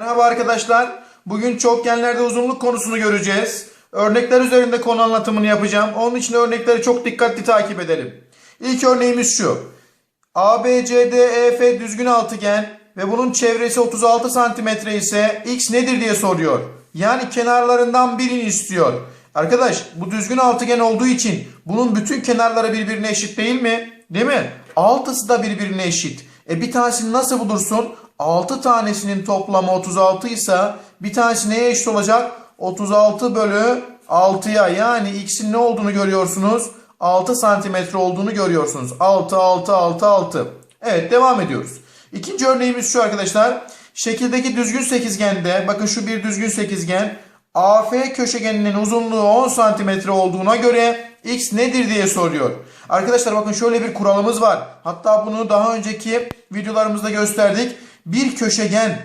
Merhaba arkadaşlar. Bugün çokgenlerde uzunluk konusunu göreceğiz. Örnekler üzerinde konu anlatımını yapacağım. Onun için örnekleri çok dikkatli takip edelim. İlk örneğimiz şu. ABCDEF düzgün altıgen ve bunun çevresi 36 cm ise x nedir diye soruyor. Yani kenarlarından birini istiyor. Arkadaş bu düzgün altıgen olduğu için bunun bütün kenarları birbirine eşit değil mi? Değil mi? Altısı da birbirine eşit. E bir tanesini nasıl bulursun? 6 tanesinin toplamı 36 ise bir tanesi neye eşit olacak? 36 bölü 6'ya yani x'in ne olduğunu görüyorsunuz? 6 santimetre olduğunu görüyorsunuz. 6, 6, 6, 6. Evet devam ediyoruz. İkinci örneğimiz şu arkadaşlar. Şekildeki düzgün sekizgende bakın şu bir düzgün sekizgen AF köşegeninin uzunluğu 10 santimetre olduğuna göre x nedir diye soruyor. Arkadaşlar bakın şöyle bir kuralımız var. Hatta bunu daha önceki videolarımızda gösterdik. Bir köşegen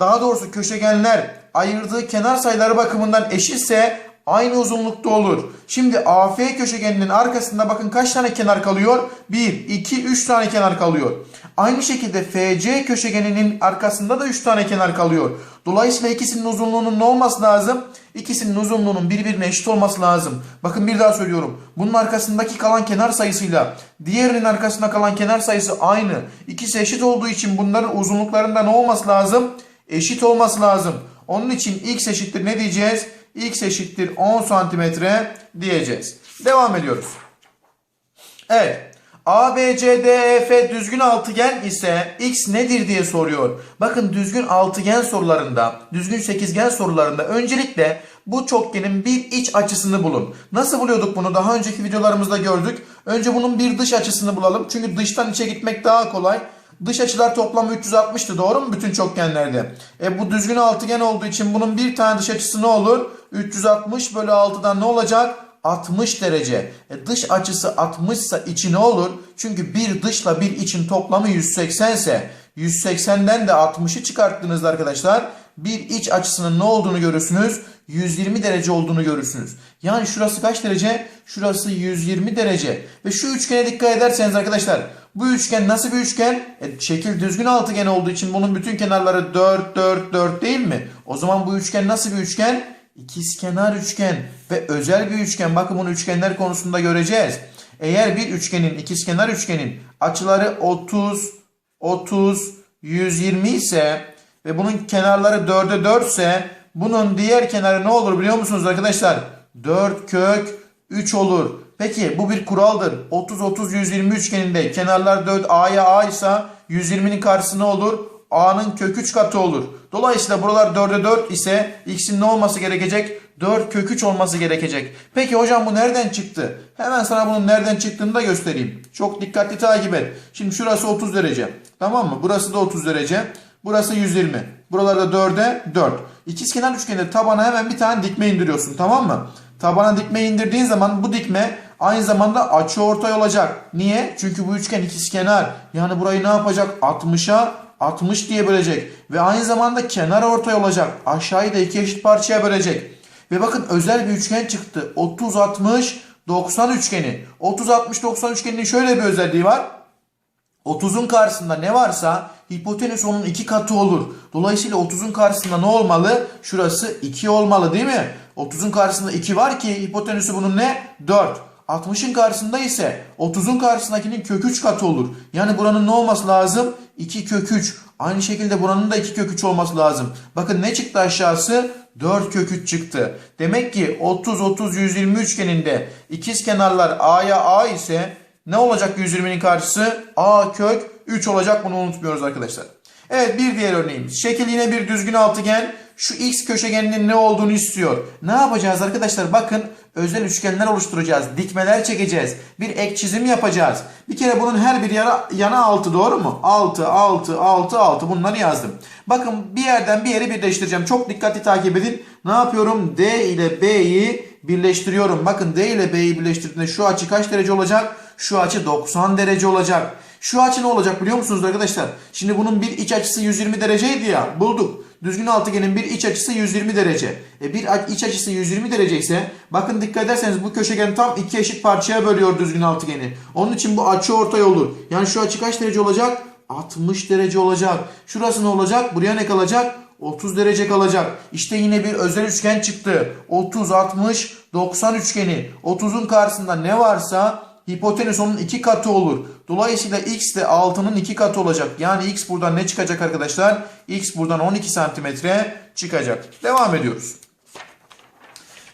daha doğrusu köşegenler ayırdığı kenar sayıları bakımından eşitse aynı uzunlukta olur. Şimdi AF köşegeninin arkasında bakın kaç tane kenar kalıyor? 1, 2, 3 tane kenar kalıyor. Aynı şekilde FC köşegeninin arkasında da 3 tane kenar kalıyor. Dolayısıyla ikisinin uzunluğunun ne olması lazım? İkisinin uzunluğunun birbirine eşit olması lazım. Bakın bir daha söylüyorum. Bunun arkasındaki kalan kenar sayısıyla diğerinin arkasında kalan kenar sayısı aynı. İkisi eşit olduğu için bunların uzunluklarında ne olması lazım? Eşit olması lazım. Onun için x eşittir ne diyeceğiz? x eşittir 10 santimetre diyeceğiz. Devam ediyoruz. Evet. ABCDEF düzgün altıgen ise x nedir diye soruyor. Bakın düzgün altıgen sorularında, düzgün sekizgen sorularında öncelikle bu çokgenin bir iç açısını bulun. Nasıl buluyorduk bunu? Daha önceki videolarımızda gördük. Önce bunun bir dış açısını bulalım. Çünkü dıştan içe gitmek daha kolay. Dış açılar toplamı 360'tı doğru mu bütün çokgenlerde? E bu düzgün altıgen olduğu için bunun bir tane dış açısı ne olur? 360 bölü 6'dan ne olacak? 60 derece. E dış açısı 60 ise içi ne olur? Çünkü bir dışla bir için toplamı 180 ise 180'den de 60'ı çıkarttığınızda arkadaşlar bir iç açısının ne olduğunu görürsünüz? 120 derece olduğunu görürsünüz. Yani şurası kaç derece? Şurası 120 derece. Ve şu üçgene dikkat ederseniz arkadaşlar bu üçgen nasıl bir üçgen? E, şekil düzgün altıgen olduğu için bunun bütün kenarları 4, 4, 4 değil mi? O zaman bu üçgen nasıl bir üçgen? İkizkenar üçgen ve özel bir üçgen. Bakın bunu üçgenler konusunda göreceğiz. Eğer bir üçgenin, ikizkenar üçgenin açıları 30, 30, 120 ise ve bunun kenarları 4'e 4 ise bunun diğer kenarı ne olur biliyor musunuz arkadaşlar? 4 kök 3 olur. Peki bu bir kuraldır. 30 30 120 üçgeninde kenarlar 4 A'ya A ise 120'nin karşısı ne olur? A'nın kök 3 katı olur. Dolayısıyla buralar 4'e 4 ise x'in ne olması gerekecek? 4 kök 3 olması gerekecek. Peki hocam bu nereden çıktı? Hemen sana bunun nereden çıktığını da göstereyim. Çok dikkatli takip et. Şimdi şurası 30 derece. Tamam mı? Burası da 30 derece. Burası 120. Buralarda 4'e 4. İkizkenar üçgende tabana hemen bir tane dikme indiriyorsun. Tamam mı? Tabana dikme indirdiğin zaman bu dikme aynı zamanda açı ortay olacak. Niye? Çünkü bu üçgen ikizkenar. Yani burayı ne yapacak? 60'a 60 diye bölecek. Ve aynı zamanda kenar ortay olacak. Aşağıyı da iki eşit parçaya bölecek. Ve bakın özel bir üçgen çıktı. 30 60 90 üçgeni. 30 60 90 üçgeninin şöyle bir özelliği var. 30'un karşısında ne varsa hipotenüs onun iki katı olur. Dolayısıyla 30'un karşısında ne olmalı? Şurası 2 olmalı değil mi? 30'un karşısında 2 var ki hipotenüsü bunun ne? 4. 60'ın karşısında ise 30'un karşısındakinin kök 3 katı olur. Yani buranın ne olması lazım? 2 kök 3. Aynı şekilde buranın da 2 kök 3 olması lazım. Bakın ne çıktı aşağısı? 4 kök 3 çıktı. Demek ki 30 30 120 üçgeninde ikiz kenarlar A'ya A ise ne olacak 120'nin karşısı? A kök 3 olacak bunu unutmuyoruz arkadaşlar. Evet bir diğer örneğimiz. Şekil yine bir düzgün altıgen. Şu x köşegeninin ne olduğunu istiyor. Ne yapacağız arkadaşlar? Bakın özel üçgenler oluşturacağız. Dikmeler çekeceğiz. Bir ek çizim yapacağız. Bir kere bunun her bir yana, yana 6 doğru mu? 6, 6, 6, 6 bunları yazdım. Bakın bir yerden bir yeri birleştireceğim. Çok dikkatli takip edin. Ne yapıyorum? D ile B'yi birleştiriyorum. Bakın D ile B'yi birleştirdiğinde şu açı kaç derece olacak? Şu açı 90 derece olacak. Şu açı ne olacak biliyor musunuz arkadaşlar? Şimdi bunun bir iç açısı 120 dereceydi ya. Bulduk. Düzgün altıgenin bir iç açısı 120 derece. E bir iç açısı 120 derece ise bakın dikkat ederseniz bu köşegen tam iki eşit parçaya bölüyor düzgün altıgeni. Onun için bu açı ortay olur. Yani şu açı kaç derece olacak? 60 derece olacak. Şurası ne olacak? Buraya ne kalacak? 30 derece kalacak. İşte yine bir özel üçgen çıktı. 30, 60, 90 üçgeni. 30'un karşısında ne varsa hipotenüs onun iki katı olur. Dolayısıyla x de 6'nın iki katı olacak. Yani x buradan ne çıkacak arkadaşlar? x buradan 12 santimetre çıkacak. Devam ediyoruz.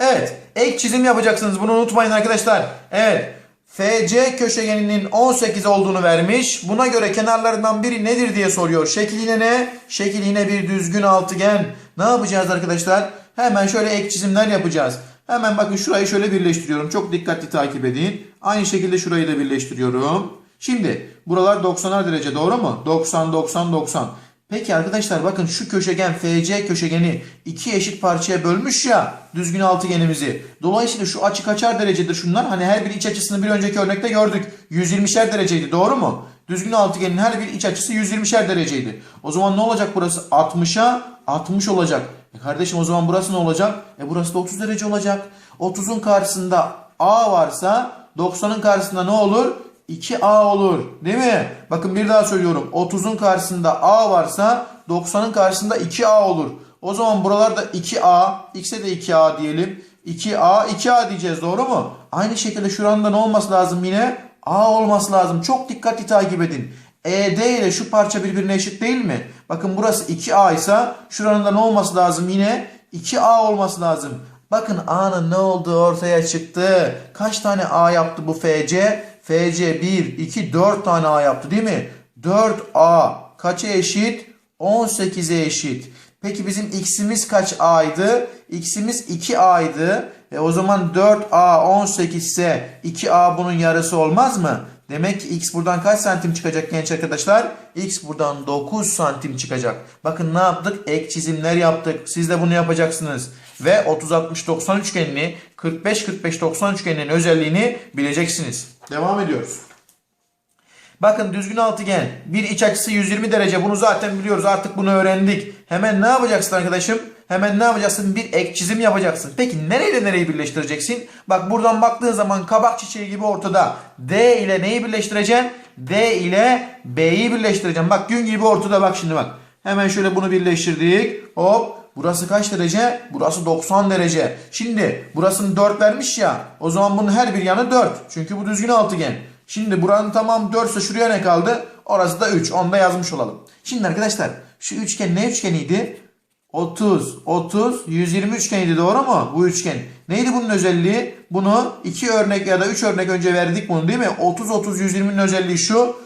Evet. Ek çizim yapacaksınız. Bunu unutmayın arkadaşlar. Evet. FC köşegeninin 18 olduğunu vermiş. Buna göre kenarlarından biri nedir diye soruyor. Şekil yine ne? Şekil yine bir düzgün altıgen. Ne yapacağız arkadaşlar? Hemen şöyle ek çizimler yapacağız. Hemen bakın şurayı şöyle birleştiriyorum. Çok dikkatli takip edin. Aynı şekilde şurayı da birleştiriyorum. Şimdi buralar 90'ar derece doğru mu? 90, 90, 90. Peki arkadaşlar bakın şu köşegen FC köşegeni iki eşit parçaya bölmüş ya düzgün altıgenimizi. Dolayısıyla şu açı kaçar derecedir şunlar? Hani her bir iç açısını bir önceki örnekte gördük. 120'şer dereceydi doğru mu? Düzgün altıgenin her bir iç açısı 120'şer dereceydi. O zaman ne olacak burası? 60'a 60 olacak. E kardeşim o zaman burası ne olacak? E burası da 30 derece olacak. 30'un karşısında A varsa 90'ın karşısında ne olur? 2A olur. Değil mi? Bakın bir daha söylüyorum. 30'un karşısında A varsa 90'ın karşısında 2A olur. O zaman buralarda 2A, x'e de 2A diyelim. 2A, 2A diyeceğiz doğru mu? Aynı şekilde şuranda ne olması lazım yine? A olması lazım. Çok dikkatli takip edin. ED ile şu parça birbirine eşit değil mi? Bakın burası 2A ise şuranın da ne olması lazım yine? 2A olması lazım. Bakın A'nın ne olduğu ortaya çıktı. Kaç tane A yaptı bu FC? FC 1, 2, 4 tane A yaptı değil mi? 4A kaça eşit? 18'e eşit. Peki bizim x'imiz kaç a'ydı? x'imiz 2a'ydı. E o zaman 4a 18 ise 2a bunun yarısı olmaz mı? Demek ki x buradan kaç santim çıkacak genç arkadaşlar? x buradan 9 santim çıkacak. Bakın ne yaptık? Ek çizimler yaptık. Siz de bunu yapacaksınız. Ve 30-60-90 üçgenini 45-45-90 üçgeninin özelliğini bileceksiniz. Devam ediyoruz. Bakın düzgün altıgen. Bir iç açısı 120 derece. Bunu zaten biliyoruz. Artık bunu öğrendik. Hemen ne yapacaksın arkadaşım? Hemen ne yapacaksın? Bir ek çizim yapacaksın. Peki nereyle nereyi birleştireceksin? Bak buradan baktığın zaman kabak çiçeği gibi ortada. D ile neyi birleştireceksin? D ile B'yi birleştireceğim. Bak gün gibi ortada bak şimdi bak. Hemen şöyle bunu birleştirdik. Hop. Burası kaç derece? Burası 90 derece. Şimdi burasını 4 vermiş ya. O zaman bunun her bir yanı 4. Çünkü bu düzgün altıgen. Şimdi buranın tamam 4 ise şuraya ne kaldı? Orası da 3. Onu da yazmış olalım. Şimdi arkadaşlar şu üçgen ne üçgeniydi? 30, 30, 120 üçgeniydi doğru mu? Bu üçgen. Neydi bunun özelliği? Bunu iki örnek ya da üç örnek önce verdik bunu değil mi? 30, 30, 120'nin özelliği şu.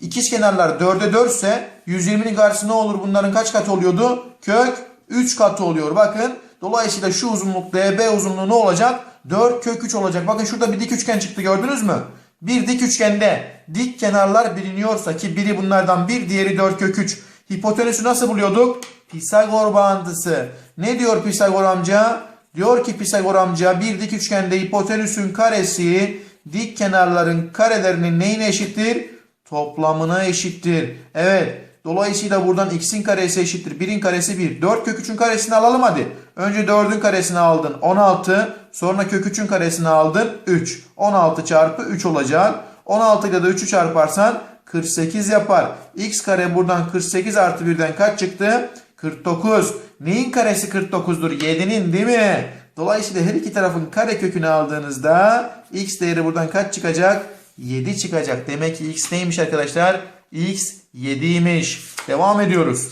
İkiz kenarlar 4'e 4 ise 120'nin karşısı ne olur? Bunların kaç katı oluyordu? Kök 3 katı oluyor. Bakın. Dolayısıyla şu uzunluk DB uzunluğu ne olacak? 4 kök 3 olacak. Bakın şurada bir dik üçgen çıktı gördünüz mü? Bir dik üçgende dik kenarlar biliniyorsa ki biri bunlardan bir diğeri 4 kök 3. Hipotenüsü nasıl buluyorduk? Pisagor bağıntısı. Ne diyor Pisagor amca? Diyor ki Pisagor amca bir dik üçgende hipotenüsün karesi dik kenarların karelerinin neyine eşittir? Toplamına eşittir. Evet. Dolayısıyla buradan x'in karesi eşittir. 1'in karesi 1. 4 kök 3'ün karesini alalım hadi. Önce 4'ün karesini aldın. 16. Sonra kök 3'ün karesini aldın. 3. 16 çarpı 3 olacak. 16 ile de 3'ü çarparsan 48 yapar. x kare buradan 48 artı 1'den kaç çıktı? 49. Neyin karesi 49'dur? 7'nin değil mi? Dolayısıyla her iki tarafın kare kökünü aldığınızda x değeri buradan kaç çıkacak? 7 çıkacak. Demek ki x neymiş arkadaşlar? x 7'ymiş. Devam ediyoruz.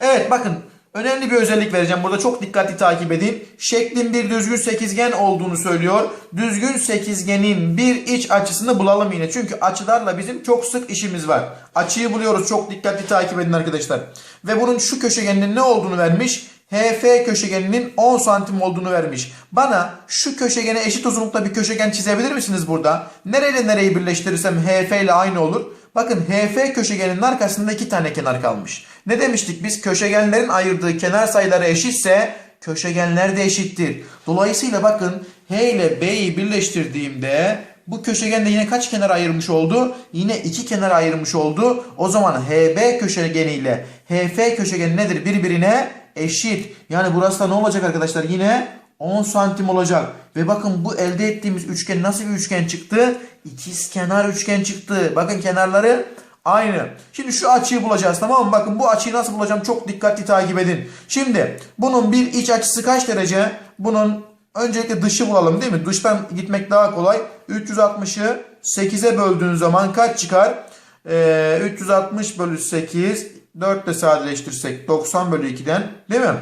Evet bakın önemli bir özellik vereceğim. Burada çok dikkatli takip edin. Şeklin bir düzgün sekizgen olduğunu söylüyor. Düzgün sekizgenin bir iç açısını bulalım yine. Çünkü açılarla bizim çok sık işimiz var. Açıyı buluyoruz. Çok dikkatli takip edin arkadaşlar. Ve bunun şu köşegenin ne olduğunu vermiş. HF köşegeninin 10 santim olduğunu vermiş. Bana şu köşegene eşit uzunlukta bir köşegen çizebilir misiniz burada? Nereyle nereyi birleştirirsem HF ile aynı olur. Bakın HF köşegeninin arkasında iki tane kenar kalmış. Ne demiştik biz? Köşegenlerin ayırdığı kenar sayıları eşitse köşegenler de eşittir. Dolayısıyla bakın H ile B'yi birleştirdiğimde bu köşegen de yine kaç kenar ayırmış oldu? Yine iki kenar ayırmış oldu. O zaman HB köşegeni ile HF köşegeni nedir? Birbirine eşit. Yani burası da ne olacak arkadaşlar? Yine 10 santim olacak. Ve bakın bu elde ettiğimiz üçgen nasıl bir üçgen çıktı? İkiz kenar üçgen çıktı. Bakın kenarları Aynı. Şimdi şu açıyı bulacağız tamam mı? Bakın bu açıyı nasıl bulacağım çok dikkatli takip edin. Şimdi bunun bir iç açısı kaç derece? Bunun öncelikle dışı bulalım değil mi? Dıştan gitmek daha kolay. 360'ı 8'e böldüğün zaman kaç çıkar? Ee, 360 bölü 8 4 ile sadeleştirsek 90 bölü 2'den değil mi?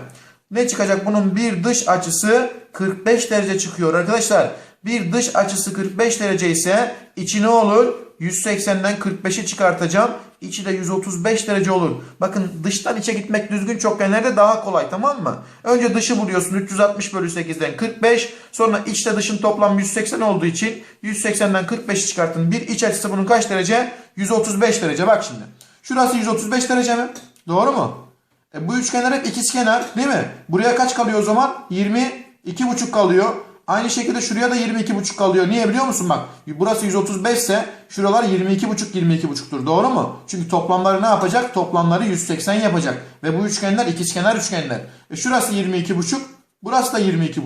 Ne çıkacak? Bunun bir dış açısı 45 derece çıkıyor arkadaşlar. Bir dış açısı 45 derece ise içi ne olur? 180'den 45'i çıkartacağım. İçi de 135 derece olur. Bakın dıştan içe gitmek düzgün çokgenlerde daha kolay tamam mı? Önce dışı buluyorsun 360 bölü 8'den 45. Sonra içte dışın toplam 180 olduğu için 180'den 45'i çıkarttın. Bir iç açısı bunun kaç derece? 135 derece. Bak şimdi. Şurası 135 derece mi? Doğru mu? E bu üçgenler hep ikizkenar değil mi? Buraya kaç kalıyor o zaman? 22,5 kalıyor. Aynı şekilde şuraya da 22,5 kalıyor. Niye biliyor musun bak? Burası 135 ise şuralar 22,5 22,5'tur. Doğru mu? Çünkü toplamları ne yapacak? Toplamları 180 yapacak. Ve bu üçgenler ikizkenar üçgenler. E şurası 22,5 Burası da 22,5.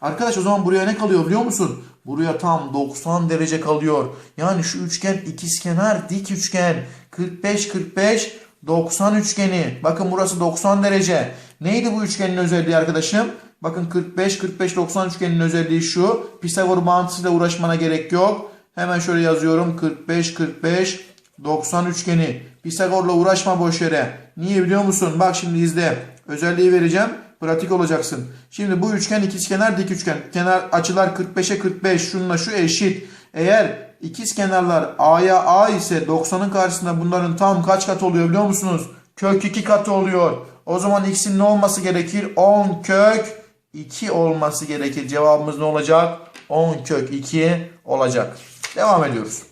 Arkadaş o zaman buraya ne kalıyor biliyor musun? Buraya tam 90 derece kalıyor. Yani şu üçgen ikizkenar dik üçgen. 45 45 90 üçgeni. Bakın burası 90 derece. Neydi bu üçgenin özelliği arkadaşım? Bakın 45 45 90 üçgenin özelliği şu. Pisagor bağıntısıyla uğraşmana gerek yok. Hemen şöyle yazıyorum. 45 45 90 üçgeni. Pisagor'la uğraşma boş yere. Niye biliyor musun? Bak şimdi izle. Özelliği vereceğim. Pratik olacaksın. Şimdi bu üçgen ikizkenar dik üçgen. Kenar açılar 45'e 45. Şununla şu eşit. Eğer ikiz kenarlar A'ya A ise 90'ın karşısında bunların tam kaç kat oluyor biliyor musunuz? Kök 2 katı oluyor. O zaman x'in ne olması gerekir? 10 kök 2 olması gerekir. Cevabımız ne olacak? 10 kök 2 olacak. Devam ediyoruz.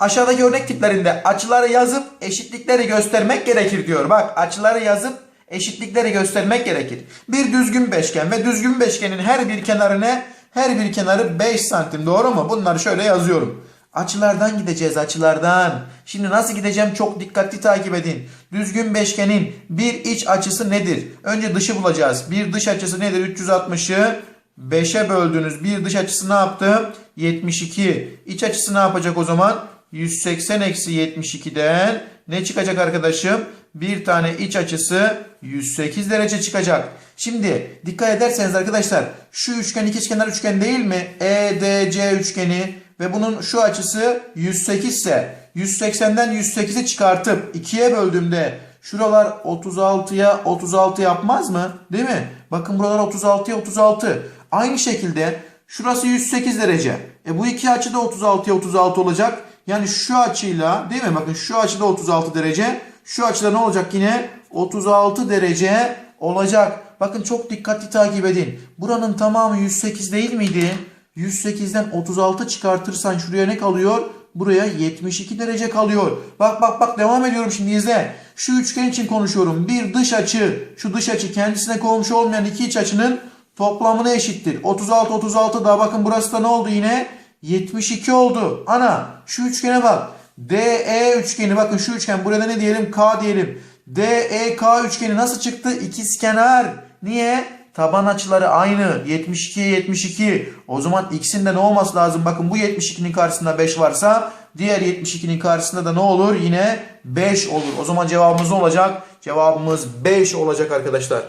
Aşağıdaki örnek tiplerinde açıları yazıp eşitlikleri göstermek gerekir diyor. Bak açıları yazıp eşitlikleri göstermek gerekir. Bir düzgün beşgen ve düzgün beşgenin her bir kenarına her bir kenarı 5 santim doğru mu? Bunları şöyle yazıyorum. Açılardan gideceğiz açılardan. Şimdi nasıl gideceğim çok dikkatli takip edin. Düzgün beşgenin bir iç açısı nedir? Önce dışı bulacağız. Bir dış açısı nedir? 360'ı 5'e böldünüz. Bir dış açısı ne yaptı? 72. İç açısı ne yapacak o zaman? 180 eksi 72'den ne çıkacak arkadaşım? Bir tane iç açısı 108 derece çıkacak. Şimdi dikkat ederseniz arkadaşlar şu üçgen ikizkenar üçgen değil mi? EDC üçgeni ve bunun şu açısı 108 ise 180'den 108'i çıkartıp 2'ye böldüğümde şuralar 36'ya 36 yapmaz mı? Değil mi? Bakın buralar 36'ya 36. Aynı şekilde şurası 108 derece. E bu iki açı da 36'ya 36 olacak. Yani şu açıyla değil mi? Bakın şu açıda 36 derece. Şu açıda ne olacak yine? 36 derece olacak. Bakın çok dikkatli takip edin. Buranın tamamı 108 değil miydi? 108'den 36 çıkartırsan şuraya ne kalıyor? Buraya 72 derece kalıyor. Bak bak bak devam ediyorum şimdi izle. Şu üçgen için konuşuyorum. Bir dış açı, şu dış açı kendisine komşu olmayan iki iç açının toplamına eşittir. 36 36 daha bakın burası da ne oldu yine? 72 oldu. Ana şu üçgene bak. DE üçgeni bakın şu üçgen burada ne diyelim? K diyelim. DEK üçgeni nasıl çıktı? İkizkenar. Niye? Taban açıları aynı. 72'ye 72. O zaman x'in de ne olması lazım? Bakın bu 72'nin karşısında 5 varsa diğer 72'nin karşısında da ne olur? Yine 5 olur. O zaman cevabımız ne olacak? Cevabımız 5 olacak arkadaşlar.